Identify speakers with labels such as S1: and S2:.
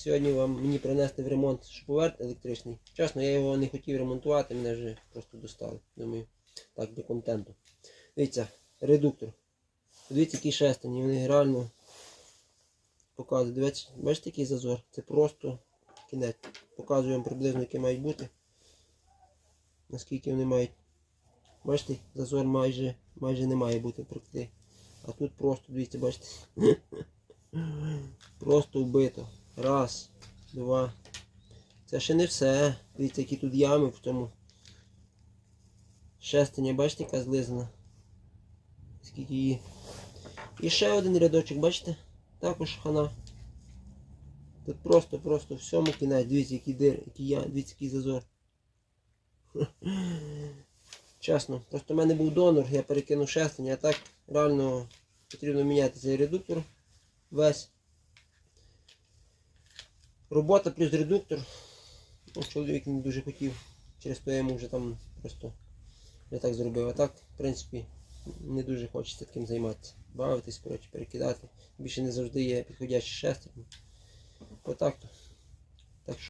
S1: Сьогодні вам мені принесли в ремонт шуруповерт електричний. Чесно, я його не хотів ремонтувати, мене вже просто достали. Думаю, так, для контенту. Дивіться, редуктор. Дивіться, які шестені, вони реально показують. Дивіться, бачите, який зазор? Це просто кінець. Показую вам приблизно, які мають бути. Наскільки вони мають. Бачите, зазор майже, майже не має бути прикритий. А тут просто, дивіться, бачите. Просто вбито. Раз, два. Це ще не все. Дивіться, які тут ями в цьому. Шестеня, бачите, яка злизана. Скільки її. І ще один рядочок, бачите? Також хана. Тут просто, просто всьому кінець. Дивіться, який дир, який я, дивіться, який зазор. Чесно, просто в мене був донор, я перекинув шестеня, а так реально потрібно міняти цей редуктор весь. Робота плюс редуктор. Ну, чоловік не дуже хотів. Через то я йому вже там просто я так зробив. А так, в принципі, не дуже хочеться таким займатися. Бавитись, коротше, перекидати. Більше не завжди є підходящі шестерні. Отак то.